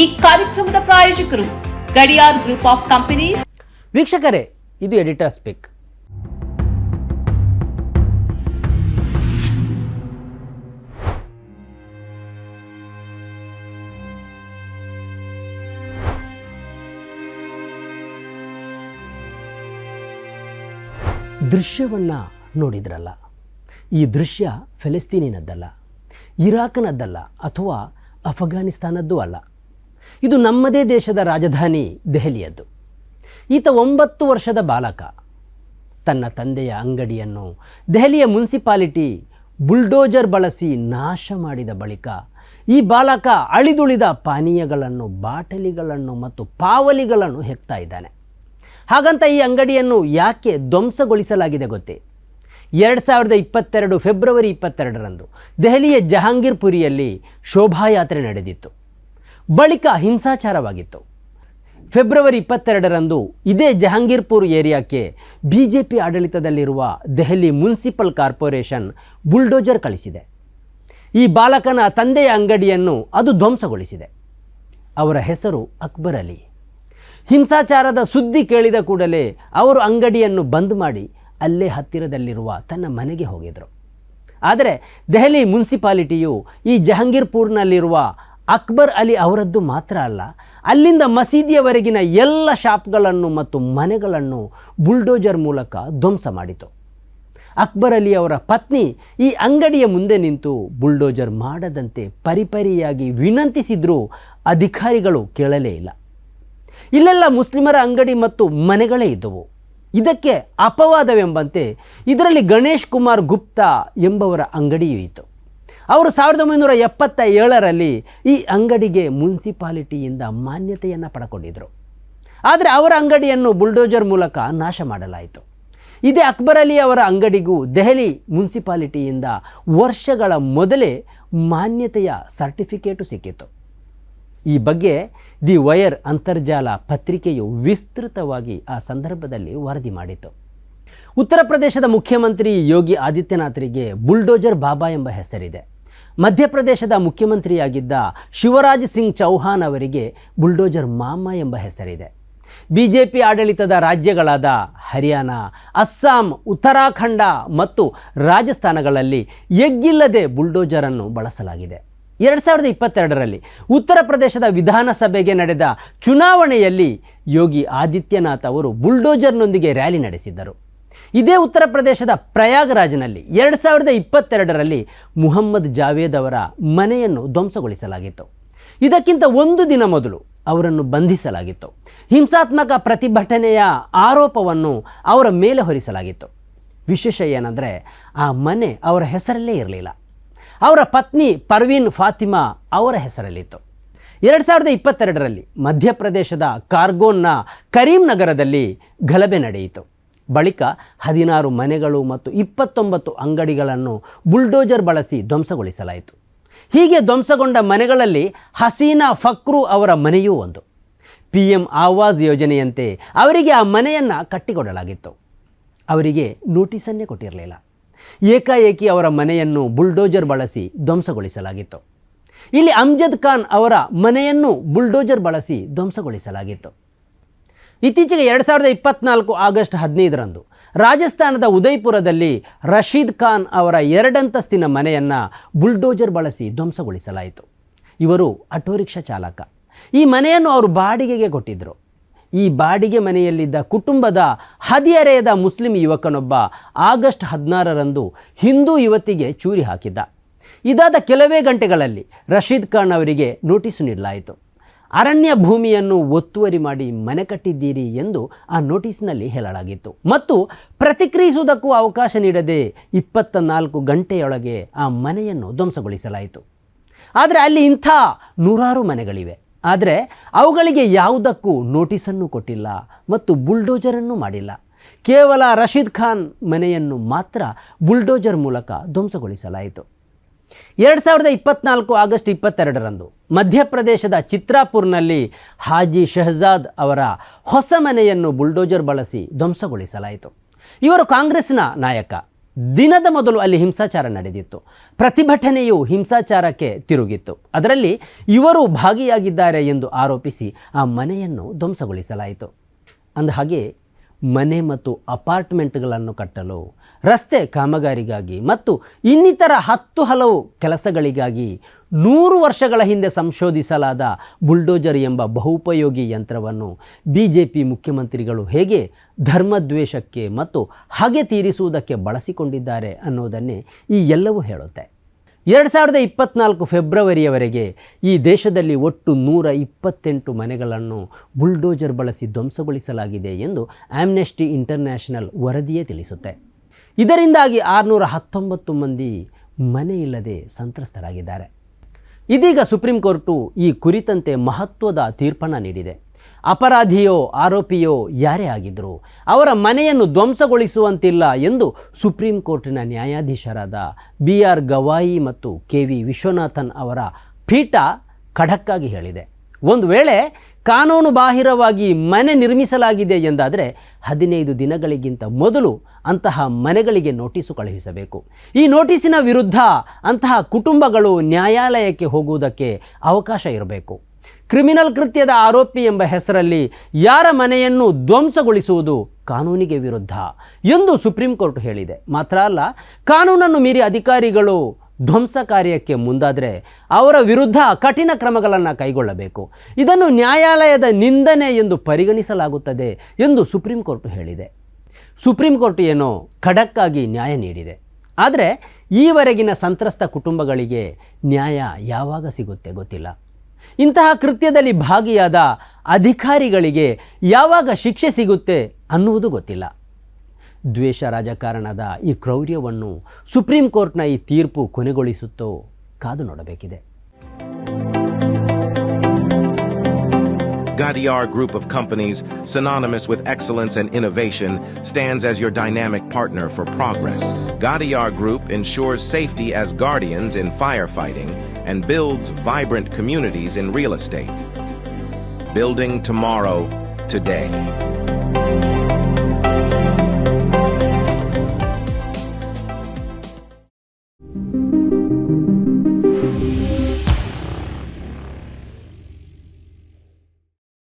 ಈ ಕಾರ್ಯಕ್ರಮದ ಪ್ರಾಯೋಜಕರು ಗಡಿಯಾರ್ ಗ್ರೂಪ್ ಆಫ್ ಕಂಪನೀಸ್. ವೀಕ್ಷಕರೇ, ಇದು ಎಡಿಟರ್ ಸ್ಪೀಕ್. ದೃಶ್ಯವನ್ನು ನೋಡಿದ್ರಲ್ಲ? ಈ ದೃಶ್ಯ ಫೆಲೆಸ್ತೀನಿನದ್ದಲ್ಲ, ಇರಾಕ್ನದ್ದಲ್ಲ, ಅಥವಾ ಅಫ್ಘಾನಿಸ್ತಾನದ್ದು ಅಲ್ಲ. ಇದು ನಮ್ಮದೇ ದೇಶದ ರಾಜಧಾನಿ ದೆಹಲಿಯದ್ದು. ಈತ ಒಂಬತ್ತು ವರ್ಷದ ಬಾಲಕ. ತನ್ನ ತಂದೆಯ ಅಂಗಡಿಯನ್ನು ದೆಹಲಿಯ ಮುನ್ಸಿಪಾಲಿಟಿ ಬುಲ್ಡೋಜರ್ ಬಳಸಿ ನಾಶ ಮಾಡಿದ ಬಳಿಕ ಈ ಬಾಲಕ ಅಳಿದುಳಿದ ಪಾನೀಯಗಳನ್ನು, ಬಾಟಲಿಗಳನ್ನು ಮತ್ತು ಪಾವಲಿಗಳನ್ನು ಹೆಕ್ತಾ ಇದ್ದಾನೆ. ಹಾಗಂತ ಈ ಅಂಗಡಿಯನ್ನು ಯಾಕೆ ಧ್ವಂಸಗೊಳಿಸಲಾಗಿದೆ ಗೊತ್ತೇ? ಎರಡು ಸಾವಿರದ ಇಪ್ಪತ್ತೆರಡು ಫೆಬ್ರವರಿ ಇಪ್ಪತ್ತೆರಡರಂದು ದೆಹಲಿಯ ಜಹಾಂಗೀರ್ಪುರಿಯಲ್ಲಿ ಶೋಭಾಯಾತ್ರೆ ನಡೆದಿತ್ತು. ಬಳಿಕ ಹಿಂಸಾಚಾರವಾಗಿತ್ತು. ಫೆಬ್ರವರಿ ಇಪ್ಪತ್ತೆರಡರಂದು ಇದೇ ಜಹಾಂಗೀರ್ಪುರ್ ಏರಿಯಾಕ್ಕೆ ಬಿ ಜೆ ಪಿ ಆಡಳಿತದಲ್ಲಿರುವ ದೆಹಲಿ ಮುನ್ಸಿಪಲ್ ಕಾರ್ಪೊರೇಷನ್ ಬುಲ್ಡೋಜರ್ ಕಳಿಸಿದೆ. ಈ ಬಾಲಕನ ತಂದೆಯ ಅಂಗಡಿಯನ್ನು ಅದು ಧ್ವಂಸಗೊಳಿಸಿದೆ. ಅವರ ಹೆಸರು ಅಕ್ಬರ್ ಅಲಿ. ಹಿಂಸಾಚಾರದ ಸುದ್ದಿ ಕೇಳಿದ ಕೂಡಲೇ ಅವರು ಅಂಗಡಿಯನ್ನು ಬಂದ್ ಮಾಡಿ ಅಲ್ಲೇ ಹತ್ತಿರದಲ್ಲಿರುವ ತನ್ನ ಮನೆಗೆ ಹೋಗಿದ್ರು. ಆದರೆ ದೆಹಲಿ ಮುನ್ಸಿಪಾಲಿಟಿಯು ಈ ಜಹಾಂಗೀರ್ಪುರ್ನಲ್ಲಿರುವ ಅಕ್ಬರ್ ಅಲಿ ಅವರದ್ದು ಮಾತ್ರ ಅಲ್ಲ, ಅಲ್ಲಿಂದ ಮಸೀದಿಯವರೆಗಿನ ಎಲ್ಲ ಶಾಪ್ಗಳನ್ನು ಮತ್ತು ಮನೆಗಳನ್ನು ಬುಲ್ಡೋಜರ್ ಮೂಲಕ ಧ್ವಂಸ ಮಾಡಿತು. ಅಕ್ಬರ್ ಅಲಿ ಅವರ ಪತ್ನಿ ಈ ಅಂಗಡಿಯ ಮುಂದೆ ನಿಂತು ಬುಲ್ಡೋಜರ್ ಮಾಡದಂತೆ ಪರಿಪರಿಯಾಗಿ ವಿನಂತಿಸಿದರೂ ಅಧಿಕಾರಿಗಳು ಕೇಳಲೇ ಇಲ್ಲ. ಇಲ್ಲೆಲ್ಲ ಮುಸ್ಲಿಮರ ಅಂಗಡಿ ಮತ್ತು ಮನೆಗಳೇ ಇದ್ದವು. ಇದಕ್ಕೆ ಅಪವಾದವೆಂಬಂತೆ ಇದರಲ್ಲಿ ಗಣೇಶ್ ಕುಮಾರ್ ಗುಪ್ತಾ ಎಂಬವರ ಅಂಗಡಿಯೂ ಇತ್ತು. ಅವರು ಸಾವಿರದ ಒಂಬೈನೂರ ಎಪ್ಪತ್ತ ಏಳರಲ್ಲಿ ಈ ಅಂಗಡಿಗೆ ಮುನ್ಸಿಪಾಲಿಟಿಯಿಂದ ಮಾನ್ಯತೆಯನ್ನು ಪಡ್ಕೊಂಡಿದ್ದರು ಆದರೆ ಅವರ ಅಂಗಡಿಯನ್ನು ಬುಲ್ಡೋಜರ್ ಮೂಲಕ ನಾಶ ಮಾಡಲಾಯಿತು. ಇದೇ ಅಕ್ಬರ್ ಅಲಿ ಅವರ ಅಂಗಡಿಗೂ ದೆಹಲಿ ಮುನ್ಸಿಪಾಲಿಟಿಯಿಂದ ವರ್ಷಗಳ ಮೊದಲೇ ಮಾನ್ಯತೆಯ ಸರ್ಟಿಫಿಕೇಟು ಸಿಕ್ಕಿತು ಈ ಬಗ್ಗೆ ದಿ ವಯರ್ ಅಂತರ್ಜಾಲ ಪತ್ರಿಕೆಯು ವಿಸ್ತೃತವಾಗಿ ಆ ಸಂದರ್ಭದಲ್ಲಿ ವರದಿ ಮಾಡಿತು ಉತ್ತರ ಪ್ರದೇಶದ ಮುಖ್ಯಮಂತ್ರಿ ಯೋಗಿ ಆದಿತ್ಯನಾಥರಿಗೆ ಬುಲ್ಡೋಜರ್ ಬಾಬಾ ಎಂಬ ಹೆಸರಿದೆ. ಮಧ್ಯಪ್ರದೇಶದ ಮುಖ್ಯಮಂತ್ರಿಯಾಗಿದ್ದ ಶಿವರಾಜ್ ಸಿಂಗ್ ಚೌಹಾನ್ ಅವರಿಗೆ ಬುಲ್ಡೋಜರ್ ಮಾಮ ಎಂಬ ಹೆಸರಿದೆ. ಬಿ ಜೆ ಪಿ ಆಡಳಿತದ ರಾಜ್ಯಗಳಾದ ಹರಿಯಾಣ, ಅಸ್ಸಾಂ, ಉತ್ತರಾಖಂಡ ಮತ್ತು ರಾಜಸ್ಥಾನಗಳಲ್ಲಿ ಎಗ್ಗಿಲ್ಲದೆ ಬುಲ್ಡೋಜರನ್ನು ಬಳಸಲಾಗಿದೆ. ಎರಡು ಸಾವಿರದ ಇಪ್ಪತ್ತೆರಡರಲ್ಲಿ ಉತ್ತರ ಪ್ರದೇಶದ ವಿಧಾನಸಭೆಗೆ ನಡೆದ ಚುನಾವಣೆಯಲ್ಲಿ ಯೋಗಿ ಆದಿತ್ಯನಾಥ್ ಅವರು ಬುಲ್ಡೋಜರ್ನೊಂದಿಗೆ ರ್ಯಾಲಿ ನಡೆಸಿದ್ದರು. ಇದೇ ಉತ್ತರ ಪ್ರದೇಶದ ಪ್ರಯಾಗರಾಜ್ನಲ್ಲಿ ಎರಡು ಸಾವಿರದ ಇಪ್ಪತ್ತೆರಡರಲ್ಲಿ ಮುಹಮ್ಮದ್ ಜಾವೇದ್ ಅವರ ಮನೆಯನ್ನು ಧ್ವಂಸಗೊಳಿಸಲಾಗಿತ್ತು. ಇದಕ್ಕಿಂತ ಒಂದು ದಿನ ಮೊದಲು ಅವರನ್ನು ಬಂಧಿಸಲಾಗಿತ್ತು. ಹಿಂಸಾತ್ಮಕ ಪ್ರತಿಭಟನೆಯ ಆರೋಪವನ್ನು ಅವರ ಮೇಲೆ ಹೊರಿಸಲಾಗಿತ್ತು. ವಿಶೇಷ ಏನಂದರೆ ಆ ಮನೆ ಅವರ ಹೆಸರಲ್ಲೇ ಇರಲಿಲ್ಲ. ಅವರ ಪತ್ನಿ ಪರ್ವೀನ್ ಫಾತಿಮಾ ಅವರ ಹೆಸರಲ್ಲಿತ್ತು. ಎರಡು ಸಾವಿರದ ಇಪ್ಪತ್ತೆರಡರಲ್ಲಿ ಮಧ್ಯಪ್ರದೇಶದ ಕಾರ್ಗೋನ್ನ ಕರೀಂನಗರದಲ್ಲಿ ಗಲಭೆ ನಡೆಯಿತು. ಬಳಿಕ ಹದಿನಾರು ಮನೆಗಳು ಮತ್ತು ಇಪ್ಪತ್ತೊಂಬತ್ತು ಅಂಗಡಿಗಳನ್ನು ಬುಲ್ಡೋಜರ್ ಬಳಸಿ ಧ್ವಂಸಗೊಳಿಸಲಾಯಿತು. ಹೀಗೆ ಧ್ವಂಸಗೊಂಡ ಮನೆಗಳಲ್ಲಿ ಹಸೀನಾ ಫಕ್ರು ಅವರ ಮನೆಯೂ ಒಂದು. ಪಿ ಎಂ ಆವಾಸ್ ಯೋಜನೆಯಂತೆ ಅವರಿಗೆ ಆ ಮನೆಯನ್ನು ಕಟ್ಟಿಕೊಡಲಾಗಿತ್ತು. ಅವರಿಗೆ ನೋಟಿಸನ್ನೇ ಕೊಟ್ಟಿರಲಿಲ್ಲ. ಏಕಾಏಕಿ ಅವರ ಮನೆಯನ್ನು ಬುಲ್ಡೋಜರ್ ಬಳಸಿ ಧ್ವಂಸಗೊಳಿಸಲಾಗಿತ್ತು. ಇಲ್ಲಿ ಅಮ್ಜದ್ ಖಾನ್ ಅವರ ಮನೆಯನ್ನು ಬುಲ್ಡೋಜರ್ ಬಳಸಿ ಧ್ವಂಸಗೊಳಿಸಲಾಗಿತ್ತು. ಇತ್ತೀಚೆಗೆ ಎರಡು ಸಾವಿರದ ಇಪ್ಪತ್ನಾಲ್ಕು ಆಗಸ್ಟ್ ಹದಿನೈದರಂದು ರಾಜಸ್ಥಾನದ ಉದಯ್ಪುರದಲ್ಲಿ ರಶೀದ್ ಖಾನ್ ಅವರ ಎರಡಂತಸ್ತಿನ ಮನೆಯನ್ನು ಬುಲ್ಡೋಜರ್ ಬಳಸಿ ಧ್ವಂಸಗೊಳಿಸಲಾಯಿತು. ಇವರು ಆಟೋ ರಿಕ್ಷಾ ಚಾಲಕ. ಈ ಮನೆಯನ್ನು ಅವರು ಬಾಡಿಗೆಗೆ ಕೊಟ್ಟಿದ್ದರು ಈ ಬಾಡಿಗೆ ಮನೆಯಲ್ಲಿದ್ದ ಕುಟುಂಬದ ಹದಿಹರೆಯದ ಮುಸ್ಲಿಂ ಯುವಕನೊಬ್ಬ ಆಗಸ್ಟ್ ಹದಿನಾರರಂದು ಹಿಂದೂ ಯುವತಿಗೆ ಚೂರಿ ಹಾಕಿದ್ದ. ಇದಾದ ಕೆಲವೇ ಗಂಟೆಗಳಲ್ಲಿ ರಶೀದ್ ಖಾನ್ ಅವರಿಗೆ ನೋಟಿಸು ನೀಡಲಾಯಿತು. ಅರಣ್ಯ ಭೂಮಿಯನ್ನು ಒತ್ತುವರಿ ಮಾಡಿ ಮನೆ ಕಟ್ಟಿದ್ದೀರಿ ಎಂದು ಆ ನೋಟಿಸ್ನಲ್ಲಿ ಹೇಳಲಾಗಿತ್ತು. ಮತ್ತು ಪ್ರತಿಕ್ರಿಯಿಸುವುದಕ್ಕೂ ಅವಕಾಶ ನೀಡದೆ ಇಪ್ಪತ್ತ ನಾಲ್ಕು ಗಂಟೆಯೊಳಗೆ ಆ ಮನೆಯನ್ನು ಧ್ವಂಸಗೊಳಿಸಲಾಯಿತು. ಆದರೆ ಅಲ್ಲಿ ಇಂಥ ನೂರಾರು ಮನೆಗಳಿವೆ. ಆದರೆ ಅವುಗಳಿಗೆ ಯಾವುದಕ್ಕೂ ನೋಟಿಸನ್ನು ಕೊಟ್ಟಿಲ್ಲ ಮತ್ತು ಬುಲ್ಡೋಜರನ್ನು ಮಾಡಿಲ್ಲ. ಕೇವಲ ರಶೀದ್ ಖಾನ್ ಮನೆಯನ್ನು ಮಾತ್ರ ಬುಲ್ಡೋಜರ್ ಮೂಲಕ ಧ್ವಂಸಗೊಳಿಸಲಾಯಿತು. ಎರಡು ಸಾವಿರದ ಇಪ್ಪತ್ನಾಲ್ಕು ಆಗಸ್ಟ್ ಇಪ್ಪತ್ತೆರಡರಂದು ಮಧ್ಯಪ್ರದೇಶದ ಚಿತ್ರಾಪುರ್ನಲ್ಲಿ ಹಾಜಿ ಶೆಹಜಾದ್ ಅವರ ಹೊಸ ಮನೆಯನ್ನು ಬುಲ್ಡೋಜರ್ ಬಳಸಿ ಧ್ವಂಸಗೊಳಿಸಲಾಯಿತು. ಇವರು ಕಾಂಗ್ರೆಸ್ನ ನಾಯಕ. ದಿನದ ಮೊದಲು ಅಲ್ಲಿ ಹಿಂಸಾಚಾರ ನಡೆದಿತ್ತು. ಪ್ರತಿಭಟನೆಯು ಹಿಂಸಾಚಾರಕ್ಕೆ ತಿರುಗಿತ್ತು. ಅದರಲ್ಲಿ ಇವರು ಭಾಗಿಯಾಗಿದ್ದಾರೆ ಎಂದು ಆರೋಪಿಸಿ ಆ ಮನೆಯನ್ನು ಧ್ವಂಸಗೊಳಿಸಲಾಯಿತು. ಅಂದಹಾಗೆ ಮನೆ ಮತ್ತು ಅಪಾರ್ಟ್ಮೆಂಟ್ಗಳನ್ನು ಕಟ್ಟಲು, ರಸ್ತೆ ಕಾಮಗಾರಿಗಾಗಿ ಮತ್ತು ಇನ್ನಿತರ ಹತ್ತು ಹಲವು ಕೆಲಸಗಳಿಗಾಗಿ ನೂರು ವರ್ಷಗಳ ಹಿಂದೆ ಸಂಶೋಧಿಸಲಾದ ಬುಲ್ಡೋಜರ್ ಎಂಬ ಬಹುಪಯೋಗಿ ಯಂತ್ರವನ್ನು ಬಿ ಜೆ ಪಿ ಮುಖ್ಯಮಂತ್ರಿಗಳು ಹೇಗೆ ಧರ್ಮದ್ವೇಷಕ್ಕೆ ಮತ್ತು ಹಾಗೆ ತೀರಿಸುವುದಕ್ಕೆ ಬಳಸಿಕೊಂಡಿದ್ದಾರೆ ಅನ್ನೋದನ್ನೇ ಈ ಎಲ್ಲವೂ ಹೇಳುತ್ತೆ. ಎರಡು ಸಾವಿರದ ಇಪ್ಪತ್ನಾಲ್ಕು ಫೆಬ್ರವರಿಯವರೆಗೆ ಈ ದೇಶದಲ್ಲಿ ಒಟ್ಟು ನೂರ ಇಪ್ಪತ್ತೆಂಟು ಮನೆಗಳನ್ನು ಬುಲ್ಡೋಜರ್ ಬಳಸಿ ಧ್ವಂಸಗೊಳಿಸಲಾಗಿದೆ ಎಂದು ಆಮ್ನೆಸ್ಟಿ ಇಂಟರ್ನ್ಯಾಷನಲ್ ವರದಿಯೇ ತಿಳಿಸುತ್ತೆ. ಇದರಿಂದಾಗಿ ಆರುನೂರ ಹತ್ತೊಂಬತ್ತು ಮಂದಿ ಮನೆಯಿಲ್ಲದೆ ಸಂತ್ರಸ್ತರಾಗಿದ್ದಾರೆ. ಇದೀಗ ಸುಪ್ರೀಂ ಕೋರ್ಟು ಈ ಕುರಿತಂತೆ ಮಹತ್ವದ ತೀರ್ಪನ್ನು ನೀಡಿದೆ. ಅಪರಾಧಿಯೋ, ಆರೋಪಿಯೋ ಯಾರೇ ಆಗಿದ್ದರು ಅವರ ಮನೆಯನ್ನು ಧ್ವಂಸಗೊಳಿಸುವಂತಿಲ್ಲ ಎಂದು ಸುಪ್ರೀಂ ಕೋರ್ಟಿನ ನ್ಯಾಯಾಧೀಶರಾದ ಬಿ ಆರ್ ಗವಾಯಿ ಮತ್ತು ಕೆ ವಿ ವಿಶ್ವನಾಥನ್ ಅವರ ಪೀಠ ಖಡಕ್ಕಾಗಿ ಹೇಳಿದೆ. ಒಂದು ವೇಳೆ ಕಾನೂನು ಬಾಹಿರವಾಗಿ ಮನೆ ನಿರ್ಮಿಸಲಾಗಿದೆ ಎಂದಾದರೆ ಹದಿನೈದು ದಿನಗಳಿಗಿಂತ ಮೊದಲು ಅಂತಹ ಮನೆಗಳಿಗೆ ನೋಟಿಸು ಕಳುಹಿಸಬೇಕು. ಈ ನೋಟಿಸಿನ ವಿರುದ್ಧ ಅಂತಹ ಕುಟುಂಬಗಳು ನ್ಯಾಯಾಲಯಕ್ಕೆ ಹೋಗುವುದಕ್ಕೆ ಅವಕಾಶ ಇರಬೇಕು. ಕ್ರಿಮಿನಲ್ ಕೃತ್ಯದ ಆರೋಪಿ ಎಂಬ ಹೆಸರಲ್ಲಿ ಯಾರ ಮನೆಯನ್ನು ಧ್ವಂಸಗೊಳಿಸುವುದು ಕಾನೂನಿಗೆ ವಿರುದ್ಧ ಎಂದು ಸುಪ್ರೀಂ ಕೋರ್ಟ್ ಹೇಳಿದೆ. ಮಾತ್ರ ಅಲ್ಲ, ಕಾನೂನನ್ನು ಮೀರಿ ಅಧಿಕಾರಿಗಳು ಧ್ವಂಸ ಕಾರ್ಯಕ್ಕೆ ಮುಂದಾದರೆ ಅವರ ವಿರುದ್ಧ ಕಠಿಣ ಕ್ರಮಗಳನ್ನು ಕೈಗೊಳ್ಳಬೇಕು. ಇದನ್ನು ನ್ಯಾಯಾಲಯದ ನಿಂದನೆ ಎಂದು ಪರಿಗಣಿಸಲಾಗುತ್ತದೆ ಎಂದು ಸುಪ್ರೀಂ ಕೋರ್ಟ್ ಹೇಳಿದೆ. ಸುಪ್ರೀಂ ಕೋರ್ಟ್ ಏನೋ ಖಡಕ್ಕಾಗಿ ನ್ಯಾಯ ನೀಡಿದೆ. ಆದರೆ ಈವರೆಗಿನ ಸಂತ್ರಸ್ತ ಕುಟುಂಬಗಳಿಗೆ ನ್ಯಾಯ ಯಾವಾಗ ಸಿಗುತ್ತೆ ಗೊತ್ತಿಲ್ಲ. ಇಂತಹ ಕೃತ್ಯದಲ್ಲಿ ಭಾಗಿಯಾದ ಅಧಿಕಾರಿಗಳಿಗೆ ಯಾವಾಗ ಶಿಕ್ಷೆ ಸಿಗುತ್ತೆ ಅನ್ನುವುದು ಗೊತ್ತಿಲ್ಲ ದ್ವೇಷ ರಾಜಕಾರಣದ ಈ ಕ್ರೌರ್ಯವನ್ನು ಸುಪ್ರೀಂ ಕೋರ್ಟ್ನ ಈ ತೀರ್ಪು ಕೊನೆಗೊಳಿಸುತ್ತೋ ಕಾದು ನೋಡಬೇಕಿದೆ Gadiar Group of Companies, synonymous with excellence and innovation, stands as your dynamic partner for progress. Gadiar Group ensures safety as guardians in firefighting and builds vibrant communities in real estate. Building tomorrow, today.